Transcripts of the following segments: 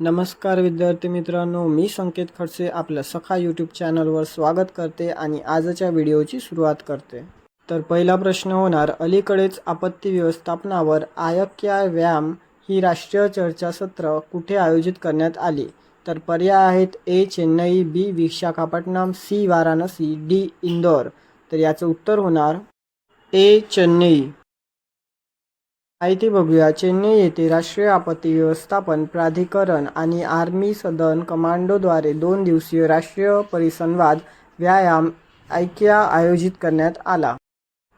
नमस्कार विद्यार्थी मित्रांनो मी संकेत खडसे आपल्या सखा यूट्यूब चॅनलवर स्वागत करते आणि आजच्या व्हिडिओची सुरुवात करते. तर पहिला प्रश्न होणार अलीकडेच आपत्ती व्यवस्थापनावर आयक्या व्यायाम ही राष्ट्रीय चर्चासत्र कुठे आयोजित करण्यात आली? तर पर्याय आहेत A Chennai B Visakhapatnam C Varanasi D Indore. तर याचं उत्तर होणार ए चेन्नई. माहिती बघूया. चेन्नई येथे राष्ट्रीय आपत्ती व्यवस्थापन प्राधिकरण आणि आर्मी सदन कमांडोद्वारे दोन दिवसीय राष्ट्रीय परिसंवाद व्यायाम ऐक्या आयोजित करण्यात आला.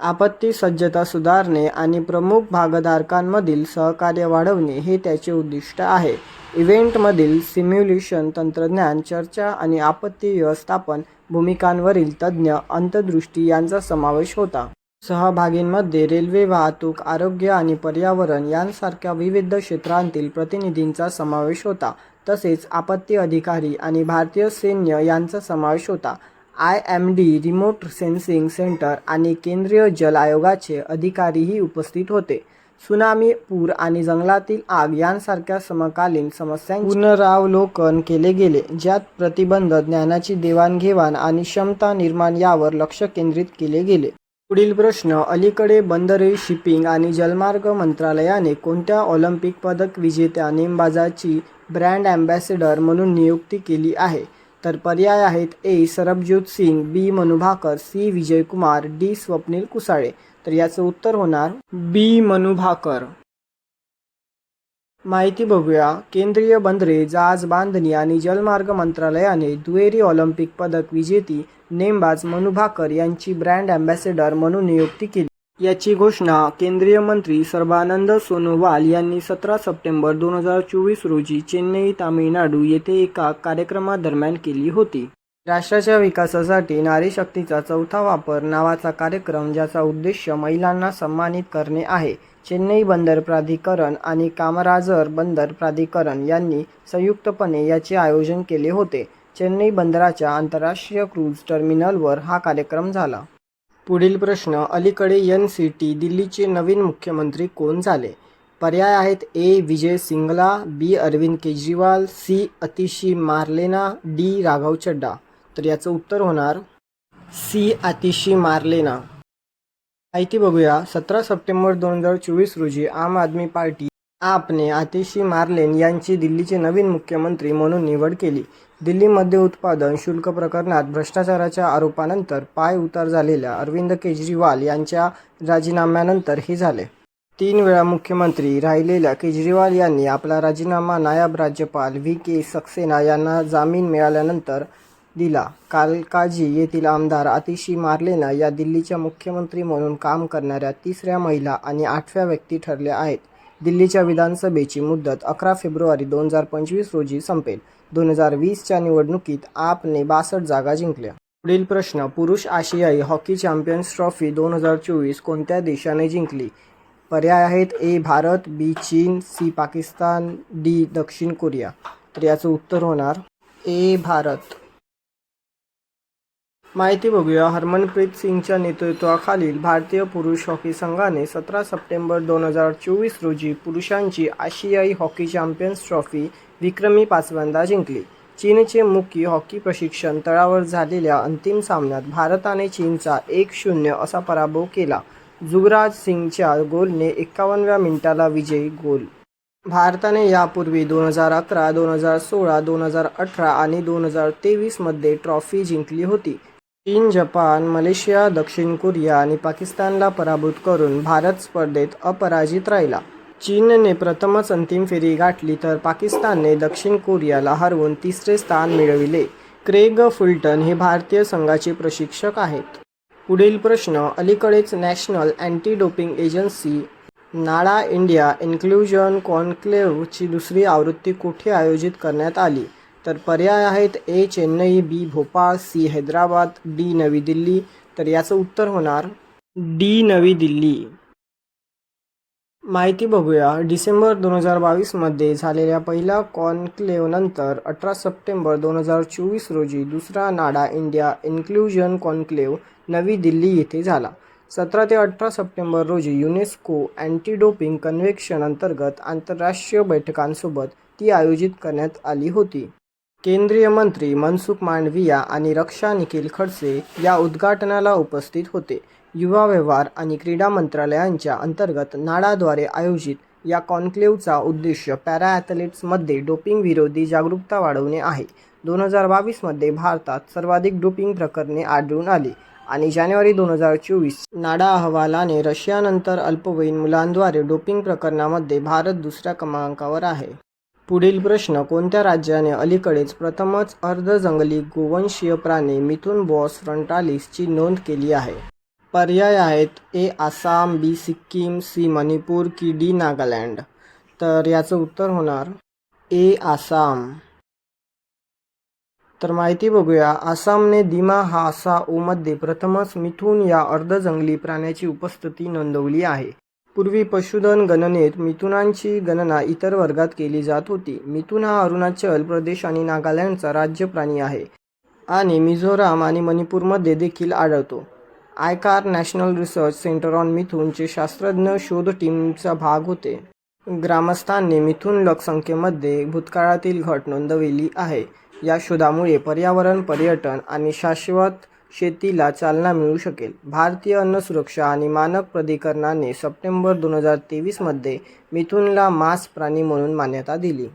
आपत्ती सज्जता सुधारणे आणि प्रमुख भागधारकांमधील सहकार्य वाढवणे हे त्याचे उद्दिष्ट आहे. इव्हेंटमधील सिम्युलेशन तंत्रज्ञान चर्चा आणि आपत्ती व्यवस्थापन भूमिकांवरील तज्ज्ञ अंतर्दृष्टी यांचा समावेश होता. सहभागींमध्ये रेल्वे वाहतूक आरोग्य आणि पर्यावरण यांसारख्या विविध क्षेत्रांतील प्रतिनिधींचा समावेश होता. तसेच आपत्ती अधिकारी आणि भारतीय सैन्य यांचा समावेश होता. I M D remote sensing centre आणि केंद्रीय जल आयोगाचे अधिकारीही उपस्थित होते. सुनामी पूर आणि जंगलातील आग यांसारख्या समकालीन समस्यांचे पुनरावलोकन केले गेले ज्यात प्रतिबंध ज्ञानाची देवाणघेवाण आणि क्षमता निर्माण यावर लक्ष केंद्रित केले गेले. पुढील प्रश्न अलीकडे बंदरे शिपिंग आणि जलमार्ग मंत्रालयाने कोणत्या ऑलिम्पिक पदक विजेत्या नेमबाजाची ब्रँड ॲम्बॅसेडर म्हणून नियुक्ती केली आहे? तर पर्याय आहेत A Sarabjot Singh B Manu Bhaker C Vijaykumar D Swapnil Kusale. तर याचं उत्तर होणार बी मनु भाकर माहिती बघूया. केंद्रीय बंदरे जहाज बांधणी आणि जलमार्ग मंत्रालयाने दुहेरी ऑलिम्पिक पदक विजेती नेमबाज मनुभाकर यांची ब्रँड अँबॅसेडर म्हणून नियुक्ती केली. याची घोषणा केंद्रीय मंत्री सर्बानंद सोनोवाल यांनी सतरा सप्टेंबर दोन हजार चोवीस रोजी चेन्नई तामिळनाडू येथे एका कार्यक्रमादरम्यान केली होती. राष्ट्राच्या विकासासाठी नारी शक्तीचा चौथा वापर नावाचा कार्यक्रम ज्याचा उद्देश महिलांना सन्मानित करणे आहे. चेन्नई बंदर प्राधिकरण आणि कामराजर बंदर प्राधिकरण यांनी संयुक्तपणे याचे आयोजन केले होते. चेन्नई बंदराच्या आंतरराष्ट्रीय क्रूज टर्मिनलवर हा कार्यक्रम झाला. पुढील प्रश्न अलीकडे एन सी टी दिल्लीचे नवीन मुख्यमंत्री कोण झाले? पर्याय आहेत A. Vijay Singla B. Arvind Kejriwal C. Atishi Marlena D. Raghav Chadha तर याचं उत्तर होणार सी. आतिशी मार्लेना. माहिती बघूया. सतरा सप्टेंबर दोन हजार चोवीस रोजी आम आदमी पार्टी आपने आतिशी मार्लेन यांची दिल्लीचे नवीन मुख्यमंत्री म्हणून निवड केली. दिल्लीमध्ये उत्पादन शुल्क प्रकरणात भ्रष्टाचाराच्या आरोपानंतर पाय उतार झालेल्या अरविंद केजरीवाल यांच्या राजीनाम्यानंतर हे झाले. तीन वेळा मुख्यमंत्री राहिलेल्या केजरीवाल यांनी आपला राजीनामा नायब राज्यपाल व्ही के सक्सेना यांना जामीन मिळाल्यानंतर दिला. कालकाजी येथील आमदार आतिशी मार्लेना या दिल्लीच्या मुख्यमंत्री म्हणून काम करणाऱ्या तिसऱ्या महिला आणि आठव्या व्यक्ती ठरल्या आहेत. दिल्लीच्या विधानसभेची मुदत अकरा फेब्रुवारी दोन हजार पंचवीस रोजी संपेल. दोन हजार वीसच्या निवडणुकीत आपने बासष्ट जागा जिंकल्या. पुढील प्रश्न पुरुष आशियाई हॉकी चॅम्पियन्स ट्रॉफी दोन हजार चोवीस कोणत्या देशाने जिंकली? पर्याय आहेत ए भारत बी चीन सी पाकिस्तान डी दक्षिण कोरिया. तर याचं उत्तर होणार ए भारत. माहिती बघूया. हरमनप्रीत सिंगच्या नेतृत्वाखालील भारतीय पुरुष हॉकी संघाने सतरा सप्टेंबर दोन हजार चोवीस रोजी पुरुषांची आशियाई हॉकी चॅम्पियन्स ट्रॉफी विक्रमी पाचव्यांदा जिंकली. चीनचे मुख्य हॉकी प्रशिक्षण तळावर झालेल्या अंतिम सामन्यात भारताने चीनचा एक शून्य असा पराभव केला. जुगराज सिंगच्या गोलने एकावन्नव्या मिनिटाला विजयी गोल. भारताने यापूर्वी दोन हजार अकरा दोन हजार सोळा दोन हजार अठरा आणि दोन हजार तेवीसमध्ये ट्रॉफी जिंकली होती. चीन जपान मलेशिया दक्षिण कोरिया आणि पाकिस्तानला पराभूत करून भारत स्पर्धेत अपराजित राहिला. चीनने प्रथमच अंतिम फेरी गाठली तर पाकिस्तानने दक्षिण कोरियाला हरवून तिसरे स्थान मिळविले. क्रेग फुलटन हे भारतीय संघाचे प्रशिक्षक आहेत. पुढील प्रश्न अलीकडेच national anti doping agency NADA India inclusion कॉन्क्लेव्हची दुसरी आवृत्ती कुठे आयोजित करण्यात आली? तर पर्याय आहेत A Chennai B Bhopal C Hyderabad D नवी दिल्ली. तर याचं उत्तर होणार डी नवी दिल्ली. माहिती बघूया. डिसेंबर दोन हजार बावीसमध्ये झालेल्या पहिल्या कॉन्क्लेव्हनंतर अठरा सप्टेंबर दोन हजार चोवीस रोजी दुसरा नाडा इंडिया इन्क्ल्युजन कॉन्क्लेव्ह नवी दिल्ली येथे झाला. सतरा ते अठरा सप्टेंबर रोजी युनेस्को अँटी डोपिंग अंतर्गत आंतरराष्ट्रीय बैठकांसोबत ती आयोजित करण्यात आली होती. केंद्रीय मंत्री मनसुख मांडविया आणि रक्षा निखिल खडसे या उद्घाटनाला उपस्थित होते. युवा व्यवहार आणि क्रीडा मंत्रालयांच्या अंतर्गत नाडाद्वारे आयोजित या कॉन्क्लेव्हचा उद्देश पॅरा ॲथलीट्समध्ये डोपिंग विरोधी जागरूकता वाढवणे आहे. दोन हजार बावीसमध्ये भारतात सर्वाधिक डोपिंग प्रकरणे आढळून आली आणि जानेवारी दोन हजार चोवीस नाडा अहवालाने रशियानंतर अल्पवयीन मुलांद्वारे डोपिंग प्रकरणामध्ये भारत दुसऱ्या क्रमांकावर आहे. पुढील प्रश्न कोणत्या राज्याने अलीकडेच प्रथमच अर्धजंगली गोवंशीय प्राणी मिथुन बॉस फ्रंटालिसची नोंद केली आहे? पर्याय आहेत A Assam B Sikkim C Manipur की डी नागालँड. तर याचं उत्तर होणार ए आसाम. तर माहिती बघूया आसामने दिमा हा असा ओमध्ये प्रथमच मिथून या अर्धजंगली प्राण्याची उपस्थिती नोंदवली आहे. पूर्वी पशुधन गणनेत मिथुनांची गणना इतर वर्गात केली जात होती. मिथुन हा अरुणाचल प्रदेश आणि नागालँडचा राज्य प्राणी आहे आणि मिझोराम आणि मणिपूरमध्ये देखील आढळतो. ICAR national research centre on मिथुनचे शास्त्रज्ञ शोध टीमचा भाग होते. ग्रामस्थांनी मिथुन लोकसंख्येमध्ये भूतकाळातील घट नोंदवली आहे. या शोधामुळे पर्यावरण पर्यटन आणि शाश्वत शेतीला चालना मिळू शकेल. भारतीय अन्न सुरक्षा आणि मानक प्राधिकरणाने सप्टेंबर दोन हजार तेवीसमध्ये मिथुनला मांस प्राणी म्हणून मान्यता दिली.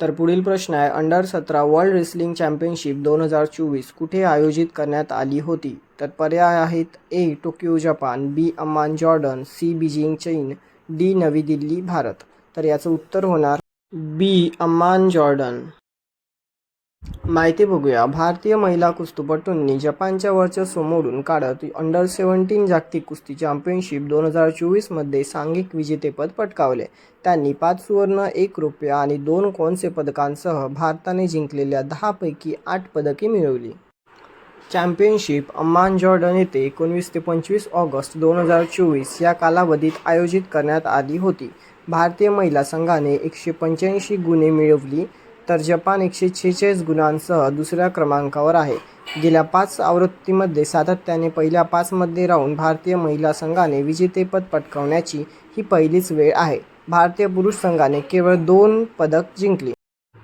तर पुढील प्रश्न आहे अंडर सतरा वर्ल्ड रेसलिंग चॅम्पियनशिप दोन हजार चोवीस कुठे आयोजित करण्यात आली होती? तर पर्याय आहेत A Tokyo Japan B Amman Jordan C Beijing चीन डी नवी दिल्ली भारत. तर याचं उत्तर होणार बी अम्मान जॉर्डन. माहिती बघूया. भारतीय महिला कुस्तीपटूंनी जपानच्या वर्चस्व मोडून काढत अंडर सेवन्टीन जागतिक कुस्ती चॅम्पियनशिप दोन हजार चोवीसमध्ये सांघिक विजेतेपद पटकावले. त्यांनी पाच सुवर्ण एक रुपये आणि दोन कोनसे पदकांसह भारताने जिंकलेल्या दहापैकी आठ पदके मिळवली. चॅम्पियनशिप अम्मान जॉर्डन येथे एकोणवीस ते पंचवीस ऑगस्ट दोन हजार चोवीस या कालावधीत आयोजित करण्यात आली होती. भारतीय महिला संघाने एकशे पंच्याऐंशी गुन्हे मिळवली. तर जपान एकशे छेचाळीस गुणांसह दुसऱ्या क्रमांकावर आहे. गेल्या पाच आवृत्तीमध्ये सातत्याने पहिल्या पाचमध्ये राहून भारतीय महिला संघाने विजेतेपद पटकावण्याची ही पहिलीच वेळ आहे. भारतीय पुरुष संघाने केवळ दोन पदक जिंकली.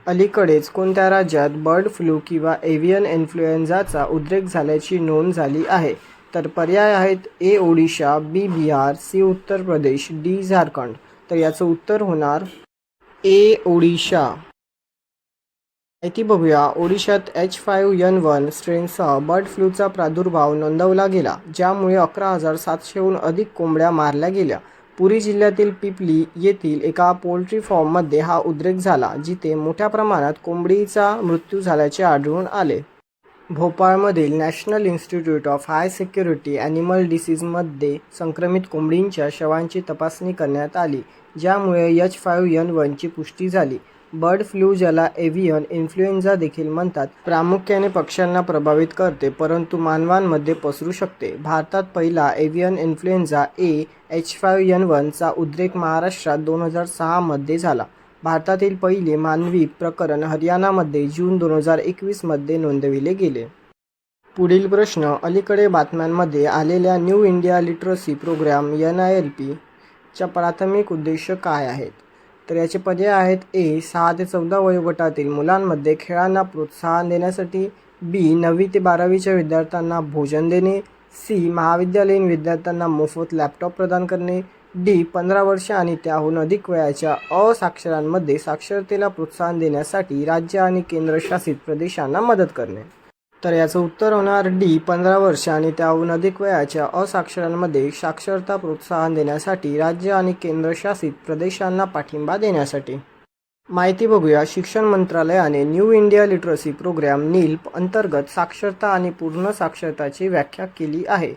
अलीकडेच कोणत्या राज्यात बर्ड फ्लू किंवा एव्हियन इन्फ्लुएन्झाचा उद्रेक झाल्याची नोंद झाली आहे? तर पर्याय आहेत A Odisha B Bihar C Uttar Pradesh D Jharkhand. तर याचं उत्तर होणार ए ओडिशा. माहिती बघूया. ओडिशात एच फाईव्ह यन वन स्ट्रेनसह बर्ड फ्लूचा प्रादुर्भाव नोंदवला गेला ज्यामुळे अकरा हजार सातशेहून अधिक कोंबड्या मारल्या गेल्या. पुरी जिल्ह्यातील पिपली येथील एका पोल्ट्री फॉर्ममध्ये हा उद्रेक झाला जिथे मोठ्या प्रमाणात कोंबडीचा मृत्यू झाल्याचे आढळून आले. भोपाळमधील national institute of high security animal डिसीजमध्ये संक्रमित कोंबडींच्या शवांची तपासणी करण्यात आली ज्यामुळे एच फाईव्ह यन वनची पुष्टी झाली. बर्ड फ्लू ज्याला एव्हियन इन्फ्लुएन्झा देखील म्हणतात प्रामुख्याने पक्ष्यांना प्रभावित करते परंतु मानवांमध्ये पसरू शकते. भारतात पहिला avian influenza A H five N वनचा उद्रेक महाराष्ट्रात दोन हजार सहामध्ये झाला. भारतातील पहिले मानवी प्रकरण हरियाणामध्ये जून दोन हजार एकवीसमध्ये नोंदविले गेले. पुढील प्रश्न अलीकडे बातम्यांमध्ये आलेल्या new India literacy programme N I L पीच्या प्राथमिक उद्देश काय आहेत? तर याचे पर्याय आहेत ए सहा ते चौदा वयोगटातील मुलांमध्ये खेळांना प्रोत्साहन देण्यासाठी बी नववी ते बारावीच्या विद्यार्थ्यांना भोजन देणे सी महाविद्यालयीन विद्यार्थ्यांना मोफत लॅपटॉप प्रदान करणे डी पंधरा वर्ष आणि त्याहून अधिक वयाच्या असाक्षरांमध्ये साक्षरतेला प्रोत्साहन देण्यासाठी राज्य आणि केंद्रशासित प्रदेशांना मदत करणे. तर याचं उत्तर होणार डी पंधरा वर्ष आणि त्याहून अधिक वयाच्या असाक्षरांमध्ये साक्षरता प्रोत्साहन देण्यासाठी राज्य आणि केंद्रशासित प्रदेशांना पाठिंबा देण्यासाठी. माहिती बघूया शिक्षण मंत्रालयाने न्यू इंडिया लिटरसी प्रोग्राम नील अंतर्गत साक्षरता आणि पूर्ण साक्षरताची व्याख्या केली आहे.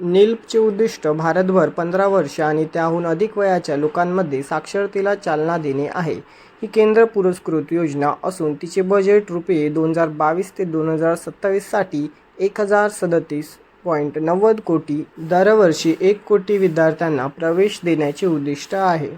निल्पचे उद्दिष्ट भारतभर पंधरा वर्ष आणि त्याहून अधिक वयाच्या लोकांमध्ये साक्षरतेला चालना देणे आहे. ही केंद्र पुरस्कृत योजना असून तिचे बजेट रुपये दोन हजार बावीस ते दोन हजार सत्तावीससाठी एक हजार सदतीस पॉईंट नव्वद कोटी दरवर्षी एक कोटी विद्यार्थ्यांना प्रवेश देण्याचे उद्दिष्ट आहे.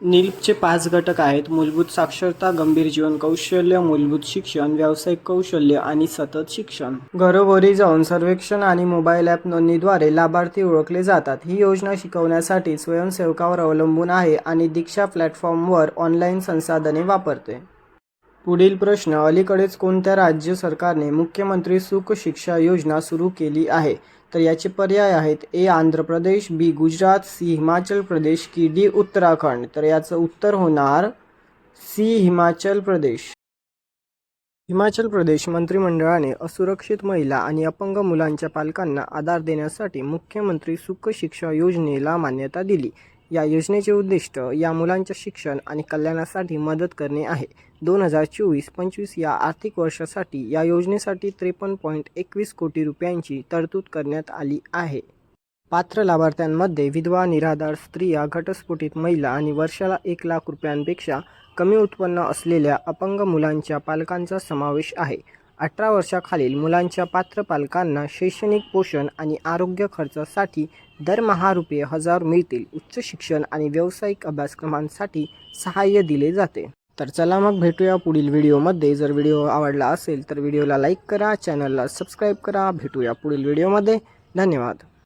नील्पचे पाच घटक आहेत. मूलभूत साक्षरता गंभीर जीवन कौशल्य मूलभूत शिक्षण व्यावसायिक कौशल्य आणि सतत शिक्षण. घरोघरी जाऊन सर्वेक्षण आणि मोबाईल ॲप नोंदणीद्वारे लाभार्थी ओळखले जातात. ही योजना शिकवण्यासाठी स्वयंसेवकावर अवलंबून आहे आणि दीक्षा प्लॅटफॉर्मवर ऑनलाईन संसाधने वापरते. पुढील प्रश्न अलीकडेच कोणत्या राज्य सरकारने मुख्यमंत्री सुख शिक्षा योजना सुरू केली आहे? तर याचे पर्याय आहेत A Andhra Pradesh B Gujarat C Himachal Pradesh की डी उत्तराखंड. तर याचं उत्तर होणार सी हिमाचल प्रदेश. हिमाचल प्रदेश मंत्रिमंडळाने असुरक्षित महिला आणि अपंग मुलांच्या पालकांना आधार देण्यासाठी मुख्यमंत्री सुख शिक्षा योजनेला मान्यता दिली. या योजनेचे उद्दिष्ट या मुलांच्या शिक्षण आणि कल्याणासाठी मदत करणे आहे. दोन हजार चोवीस पंचवीस या आर्थिक वर्षासाठी या योजनेसाठी त्रेपन्न पॉईंट एकवीस कोटी रुपयांची तरतूद करण्यात आली आहे. पात्र लाभार्थ्यांमध्ये विधवा निराधार स्त्रिया घटस्फोटित महिला आणि वर्षाला एक लाख रुपयांपेक्षा कमी उत्पन्न असलेल्या अपंग मुलांच्या पालकांचा समावेश आहे. अठरा वर्षाखालील मुलांच्या पात्र पालकांना शैक्षणिक पोषण आणि आरोग्य खर्चासाठी दरमहा रुपये हजार मिळतील. उच्च शिक्षण आणि व्यावसायिक अभ्यासक्रमांसाठी सहाय्य दिले जाते. तर चला मग भेटूया पुढील व्हिडिओमध्ये. जर व्हिडिओ आवडला असेल तर व्हिडिओला लाईक करा चॅनलला सबस्क्राईब करा. भेटूया पुढील व्हिडिओमध्ये. धन्यवाद.